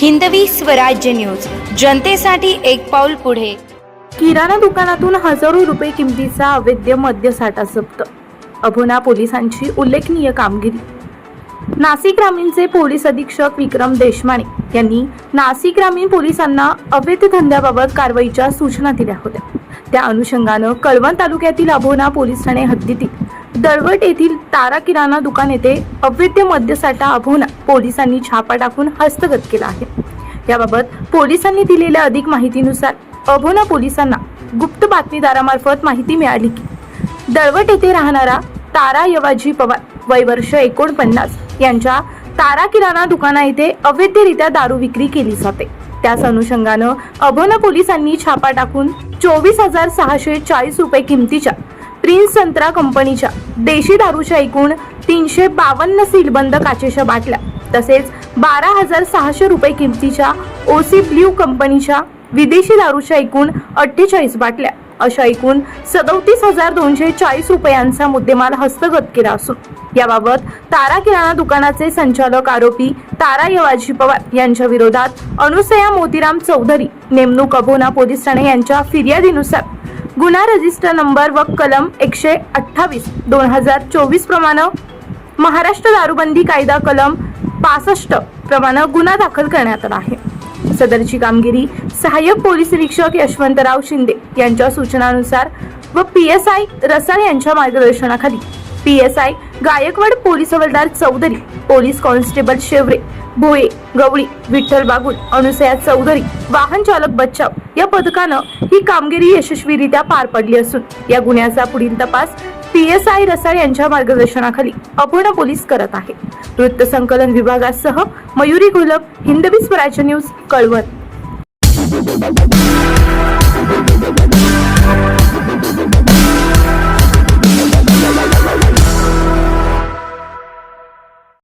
Hindavi Swarajya news. जनतेसाठी एक पाऊल पुढे. किराणा दुकानातून हजारो रुपये किमतीचा अवैध मद्य साठा जप्त. अभोना पोलिसांची उल्लेखनीय कामगिरी. नाशिक ग्रामीणचे पोलीस अधीक्षक विक्रम देशमाने यांनी नाशिक ग्रामीण पोलिसांना अवैध धंद्याबाबत कारवाईच्या सूचना दिल्या होत्या. त्या अनुषंगानं कळवण तालुक्यातील अभोना पोलीस ठाणे हद्दीतील दळवट येथील तारा किराणा दुकान येथे अवैध मद्यसाठा अभोना पोलिसांनी छापा टाकून हस्तगत केला आहे. याबाबत पोलिसांनी दिलेल्या अधिक माहितीनुसार अभोना पोलिसांना गुप्त बातमीदारामार्फत माहिती मिळाली की दळवट येथे राहणारा तारा यवाजी पवार वय वर्ष एकोणपन्नास यांच्या तारा किराणा दुकाना येथे अवैधरित्या दारू विक्री केली जाते. त्याच अनुषंगानं अभोना पोलिसांनी छापा टाकून चोवीस हजार सहाशे चाळीस रुपये किमतीच्या प्रिन्स संत्रा कंपनीच्या देशी दारूच्या एकूण तीनशे बावन्न सीलबंद काचेच्या बाटल्या तसेच बारा हजार सहाशे रुपये किमतीच्या ओसी ब्ल्यू कंपनीच्या विदेशी दारूच्या एकूण अठ्ठेचाळीस बाटल्या अशा एकूण सदोतीस हजार दोनशे चाळीस रुपयांचा मुद्देमाल हस्तगत केला असून याबाबत तारा किराणा दुकानाचे संचालक आरोपी तारा यवाजी पवार यांच्या विरोधात अनुसया मोतीराम चौधरी नेमणूक अभोना पोलीस ठाणे यांच्या फिर्यादीनुसार गुन्हा रजिस्टर नंबर व कलम एकशे अठ्ठावीस दोन हजार चोवीस प्रमाणे महाराष्ट्र दारूबंदी कायदा कलम पासष्ट प्रमाणे गुन्हा दाखल करण्यात आला आहे. सदरची कामगिरी सहाय्यक पोलीस निरीक्षक यशवंतराव शिंदे यांच्या सूचनानुसार व पी एस आय रसाळ यांच्या मार्गदर्शनाखाली P S I Gaikwad police हवालदार चौधरी पोलीस कॉन्स्टेबल शेवरे भोये गवळी विठ्ठल बागुल अनुसया चौधरी वाहन चालक बच्चाव या पथकानं ही कामगिरी यशस्वीरित्या पार पडली असून या गुन्ह्याचा पुढील तपास पी एस आय रसाळ यांच्या मार्गदर्शनाखाली अपूर्ण पोलीस करत आहे. वृत्त संकलन विभागासह मयुरी घोलप हिंदवी स्वराज्य न्यूज कळवण.